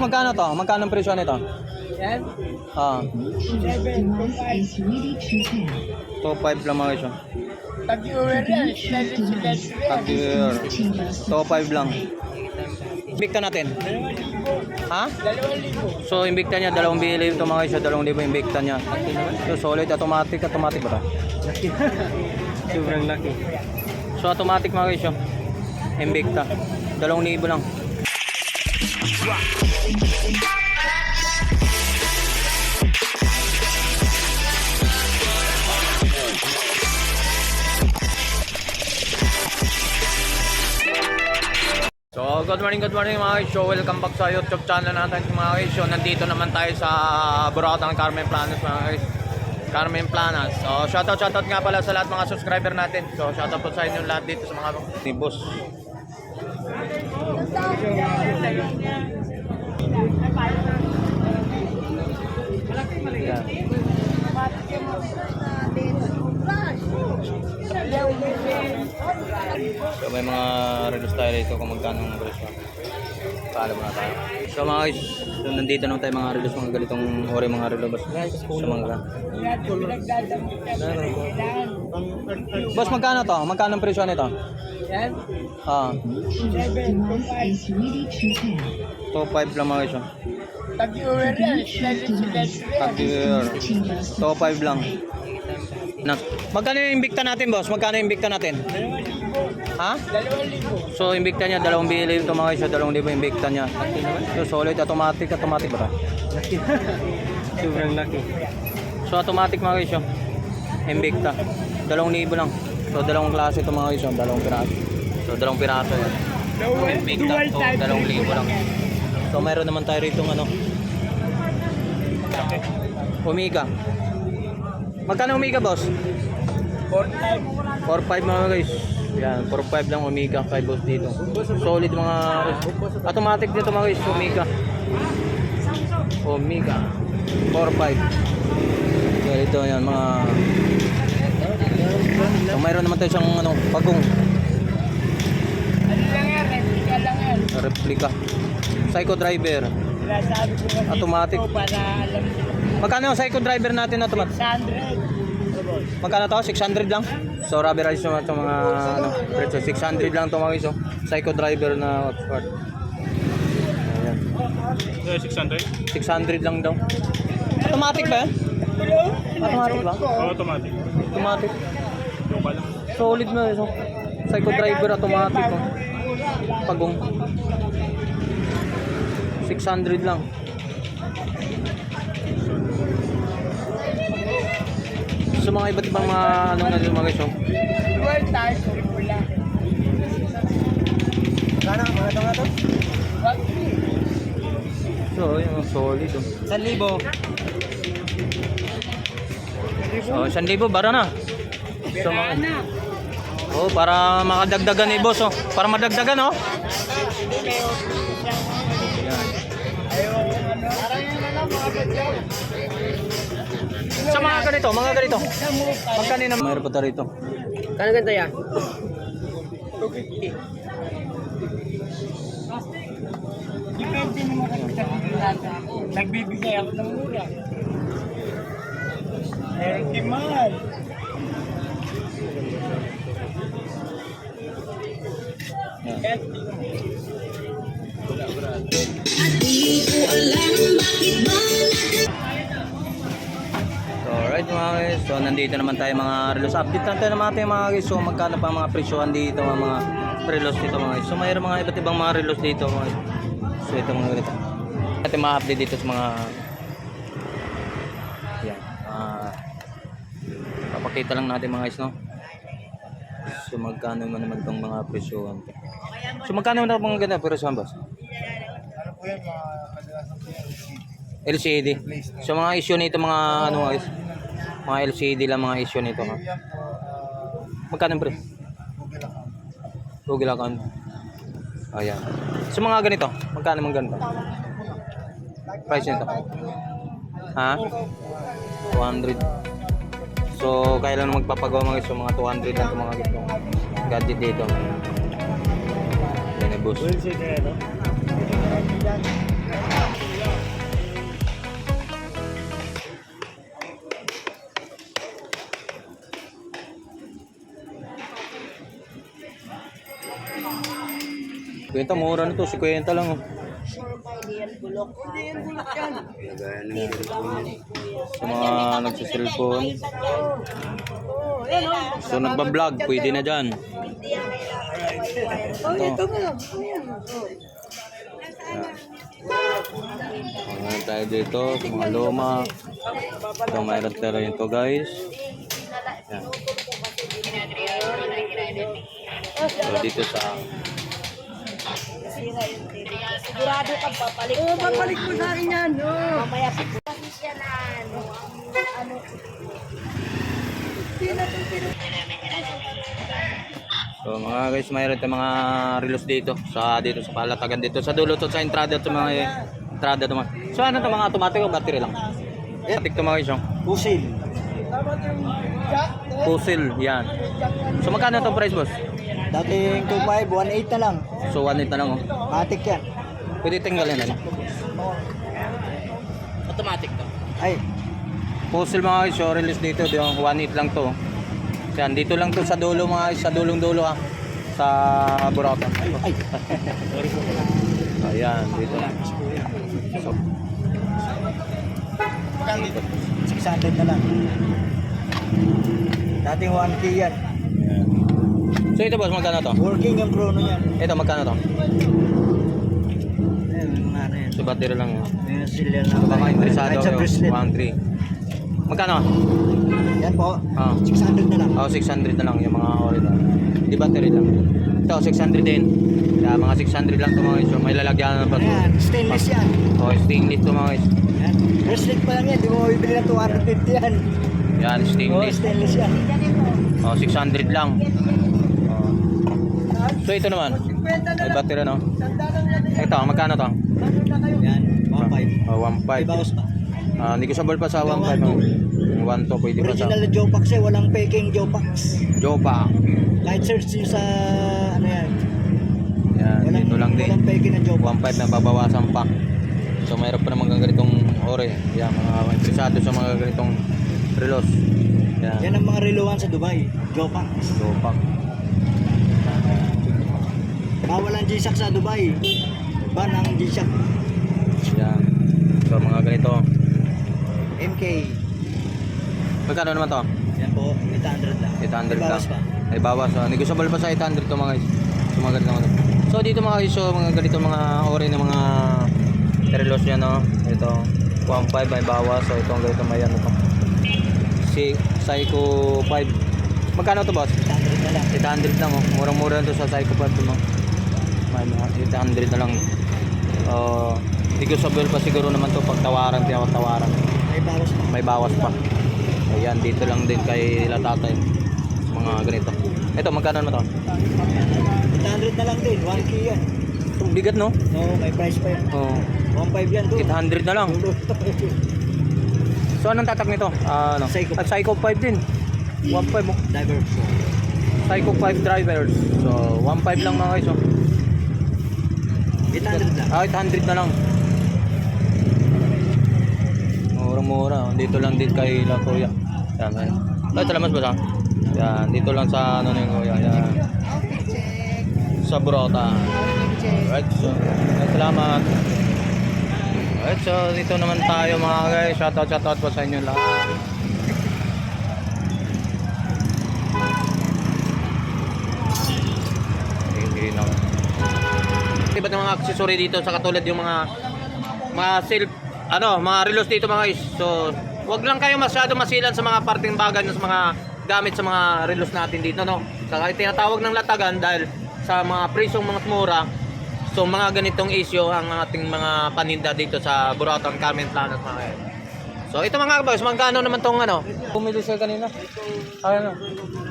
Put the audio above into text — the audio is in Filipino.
Magkano to? Magkano ang presyo nito? Yan. Ah, 7.5. 2.5 lang mga isyo. Pag-viewer yan. Tag-year. 2.5 lang. Imbikta natin. Ha? So, imbikta niya, dalawang bili ito mga isyo, dalawang libo imbikta niya. So, solid, automatic, automatic ba to? Sobrang laki. So, automatic mga isyo. Imbikta. Dalawang libo lang. So, good morning, good morning mga show. Welcome back sa YouTube channel natin mga show. Nandito naman tayo sa Burotang Carmen Planas mga guys. Carmen Planas. So, shoutout, shoutout nga pala sa lahat mga subscriber natin. So, shoutout po sa inyo lahat dito sa mga ni boss. So, may mga relos tayo dito kung magkano ang mo. Paalam muna tayo. So mga guys, so, nandito naman tayo mga relos, mga ganitong ori mga relos. Sa mga Boss, magkano to? Magkano ang presyo nito? Yan. Ah, 7.5. 2.5 lang mga guys. oh. Pag-viewer yan. Tag-year. 2.5 lang. Na. Magkano yung imbikta natin, boss? Magkano yung imbikta natin? Ha? So, imbikta niya, dalawang bili ito mga guys, dalawang libo imbikta niya. So, solid, automatic, automatic ba to? Sobrang laki. So, automatic mga guys, oh. Imbikta. Dalawang libo lang. So, dalawang klase ito mga guys, oh. dalawang piraso. So, dalawang piraso yan. Imbikta, Dual so, type. dalawang libo lang. So, meron naman tayo rito ano. Omega. Magkano Omega, boss? 4.5. 4.5 mga guys. Yan, 4.5 lang Omega, 5 boss dito. Solid mga automatic dito mga guys, Omega. Omega 4.5. Yan ito yan mga So mayroon naman tayo siyang ano, pagong Ano lang yan, replica lang yan. replica. Psycho driver. Sinasabi ko kasi Automatic. ito para alam nila. Magkano yung psycho driver natin automatic? 600. Magkano to? 600 lang? So rubberize naman itong mga ano, presyo. 600 lang ito mga oh. Psycho driver na Oxford. Ayan. 600? 600 lang daw. Automatic ba yan? Automatic ba? automatic. Automatic. Solid na ito. Psycho driver automatic. Oh. Pagong. 600 lang. So mga iba't ibang mga ano na mga guys. Oh. Dual pula. Sana, mga nga to? Wag So, yung solid. Oh. 1,000. So, 1,000 bara na. So, mga, oh, para makadagdagan ni boss, oh. Para madagdagan, oh. Ano. Sa mga ganito, mga ganito. Magkano na mayroon pa rito? Kano ganito yan? Depende ako. Nagbibigay ako ng mura. Eh, kimal. Yan. So, alright mga guys. So, nandito naman tayo mga relos. Update lang tayo naman tayo mga guys. So, magkano pa mga presyohan dito, mga, mga relos dito mga guys. So, mayroon mga iba't ibang mga relos dito mga guys. So, ito mga ganito. Natin mga update dito sa mga yan. Ah, papakita lang natin mga guys, no? So, magkano man naman itong mga presyohan. So, magkano naman mga ganito presyohan, boss? Ano po yan, mga kadalasan po yan? LCD. So mga issue nito mga ano guys. Mga LCD lang mga issue nito ha. Yan po, ah, Magkano pre? Google account. Google account. Ayan. So mga ganito, magkano mga ganito? Price nito. Ha? 200. So kailan magpapagawa mga guys? So mga 200 lang itong mga ganito. Gadget dito boss. Wilson na ano? Kwenta mura na to, 50 lang oh. Hindi bulok. Hindi bulok yan. Sa mga nagsiselfon. Oh. So nagbablog, pwede na dyan. Ito. Mga tayo dito, sa mga luma. Ito, mayroon tayo ito guys. Yan. So dito sa Sigurado ka papalik. Oo, papalik mo sa akin yan. Mamaya siya na ano. Ano. So mga guys, mayroon tayong mga relos dito sa dito sa palatagan dito sa dulo to sa entrada to mga entrada to mga. So ano to mga automatic o battery lang? Automatic to mga guys. oh. Pusil. Puzzle, yan. So magkano itong price boss? Dating 2.5, 1.8 na lang. So 1.8 na lang oh. Matic yan. Pwede tinggalin ano? Automatic to. Ay, Puzzle mga guys, so release dito, di ba? 1.8 lang to. Yan, dito lang to sa dulo mga sa dulong dulo ha. Sa Boracay. ay. Ayan, dito lang. So, 600 na lang. Dating 1K yan. so ito boss, magkano to? Working yung chrono yan. Ito, magkano to? Ayun, ano yan. So battery lang yun. Yung silya na. So baka interesado sa bracelet. 1.3. Magkano? Yan po. Ah. 600 na lang. Oh, 600 na lang yung mga ori na. Di battery lang. Ito, 600 din. Kaya mga 600 lang ito mga guys. May lalagyan na pa Ano yan? Stainless yan. Oh, stainless to mga guys. Yan. Bracelet pa lang yan. Di mo mabibili ng 250 yan. Yan, Oh, stainless. stainless yan. Oh, 600 lang. Oh. So ito naman. May battery no. Ito, magkano to? Yan. 1.5. Oh, May 1.5. bawas pa. Ah, sabol pa sa 1.5. no? Yung 1 to pwede pa sa Original na Jopax eh. Walang peking Jopax. Jopa. Kahit search nyo sa ano yan. Yan, Walang, dito lang din. walang peking na Jopax. 1.5 na babawasan pa. So mayroon pa naman ganitong ore. Yan, mga interesado sa mga ganitong relos. Yan. Yan ang mga reluwan sa Dubai. Jopax. Jopa. Bawal ang G-Shock sa Dubai. Ban ang G-Shock. Yan. So mga ganito. MK. Magkano naman to? Yan po. 800 lang. 800 May lang. bawas pa. Ay bawas. So, negotiable pa sa 800 to mga guys. So mga ganito mga So dito mga guys, so mga ganito mga ori ng mga relos yan no. Ito 1.5 may bawas. So ito ang ganito may ano to. Si Psycho 5. Magkano to boss? 800 na lang. 800 lang oh. Murang-mura to sa Psycho 5 to no. May mga 800 na lang. Uh, negotiable pa siguro naman to pag tawaran, tinawag tawaran. May bawas pa. May bawas pa. Ayan, dito lang din kay Latatay. Mga ganito. Ito, magkano naman to? 800 na lang din. 1K yan. Ang bigat no? No, may price pa yan. Oh, 1.5 yan doon. 800 na lang. So anong tatak nito? Ah, ano? Psycho. At Psycho 5 din. 1.5 mo. Diver. Psycho 5 drivers. So 1.5 lang mga guys. Oh. 800 lang. Ah, 800 na lang. Dito lang din kay La Kuya. Yan. Ay, salamat ba sa? Yan, dito lang sa ano yung kuya. Yan. Sa Burota. Alright, so, salamat. Alright, so dito naman tayo mga guys. Shoutout, shoutout po sa inyo lahat. Hindi na. Iba't mga accessory dito sa katulad yung mga mga self ano, mga relos dito mga guys. So, wag lang kayo masyado masilan sa mga parting bagay sa mga gamit sa mga relos natin dito, no. Saka tinatawag ng latagan dahil sa mga presyong mga mura. So, mga ganitong issue ang ating mga paninda dito sa Buratan Carmen Planet mga guys. So, ito mga boys, magkano naman tong ano? Pumili sila kanina. Na.